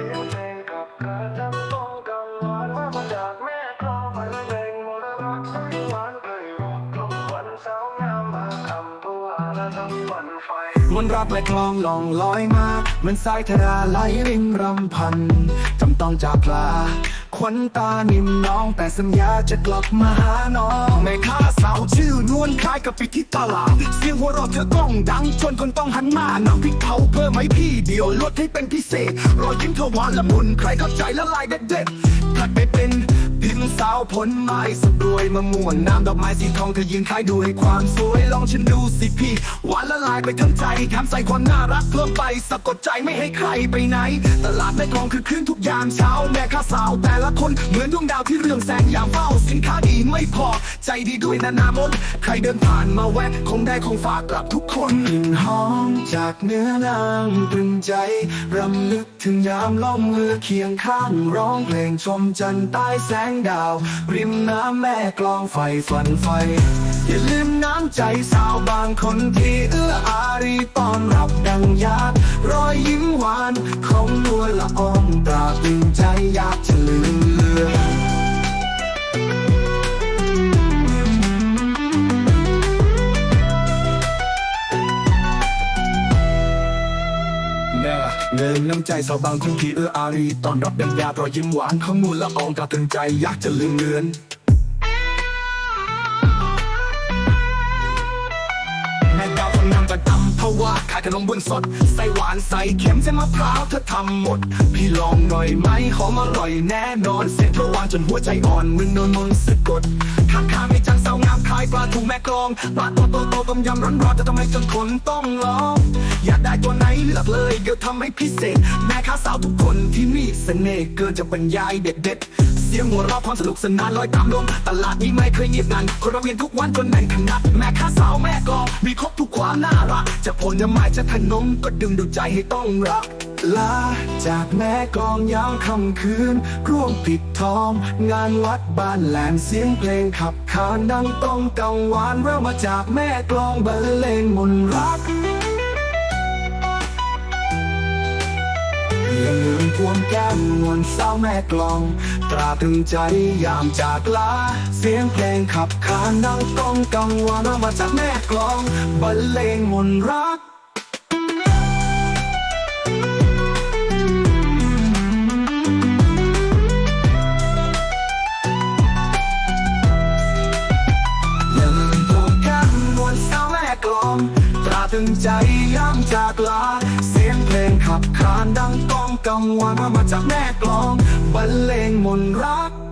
สียงเพลงกับการจำต้องกังวานว่ามาจากแม่คลองมันเพลงมรดกสายหวานเคยรบกลุ่มวันสาวงามมาคำตัวและทั้งวันไฟมนรักและคลองลองลอยมาเหมือนสายทราไหลริมรำพันจำต้องจากลา ควันตานิ่มน้อง แต่สัญญาจะกลับมาหาน้องแม่ค้าสาวชื่อนวลคล้ายกับปิดที่ตลาดเสียงหัวเราะเธอก้องดังจนคนต้องหันมาน้ำพริกเผาเพิ่มไหมพี่เดียวลดให้เป็นพิเศษรอยยิ้มเธอหวานละมุนใครเข้าใจละลายเด็ดเด็ดๆถัดไปเป็น ผลไม้สดรวยมะม่วนน้ำดอกไม้สีทองเธอยืนขายด้วยความสวยลองฉันดูสิพี่ หวานละลายไปทั้งใจแถมใส่ความน่ารักเพิ่มไปสะกดใจไม่ให้ใครไปไหน ตลาดแม่กลองคือคลื่นทุกยามเช้าแม่ค้าสาวแต่ละคนเหมือนดวงดาวที่เรืองแสงยามเฝ้าสินค้าดีไม่พอ ใจดีด้วยนานามนใครเดินผ่านมาแวะคงได้ของฝากกลับทุกคนกลิ่นหอมจากเนื้อนางตรึงใจรำลึกถึงยามล่องเรือเคียงข้างร้องเพลงชมจันทร์ใต้แสงดาวริมน้ำแม่กลองไฟฝันไฟ อย่าลืมน้ำใจสาวบางคนที่เอื้ออารีต้อนรับดังญาติรอยยิ้มหวานของนวลละอองตราตึง เงินน้ำใจสาวบางทุกทีเอื้ออารีตอนรับดังยารอยยิ้มหวานของมูลละอองตาตึงใจอยากจะลืมเลือน ขายขนมบนสด ใส่หวานใส่เค็มเส้นมะพร้าวเธอทำหมด พี่ลองหน่อยไหมหอมอร่อยแน่นอนเส้นเธอหวานจนหัวใจอ่อนมึนโดนมนต์สะกดข้างข้างไม่จังสาวงามขายปลาทูแม่กลองปลาตัวโตโตต้มยำร้อนๆจะทำให้จนคนต้องลองอยากได้ตัวไหนเลือกเลยเดี๋ยวทำให้พิเศษ แม่ค้าสาวทุกคนที่มีเสน่ห์เกินจะบรรยายเด็ดๆ เสียงหัวเราะความสนุกสนานลอยตามลมตลาดนี้ไม่เคยเงียบงันคนเราเวียนทุกวันจนแน่นขนาดแม่ค้าสาวแม่กองมีครบทุกความน่ารักจะผลไม้จะขนมก็ดึงดูดใจให้ต้องรักลาจากแม่กองยาวคำคืน ร่วมปิดทอง งานวัดบ้านแหลมเสียงเพลงขับขานดังต้องกังวานเริ่มมาจากแม่กลองบรรเลงมนรัก อย่าลืมควงแก้มนวลสาแม่กลอง ตราตรึงใจยามจากลา เสียงเพลงขับขานดังก้องกังวานว่ามาจากแม่กลองบรรเลงมนรัก งใจย้ำจากลา เสียงเพลงขับขานดังก้องกังวานว่ามาจากแม่กลอง บรรเลงมนต์รัก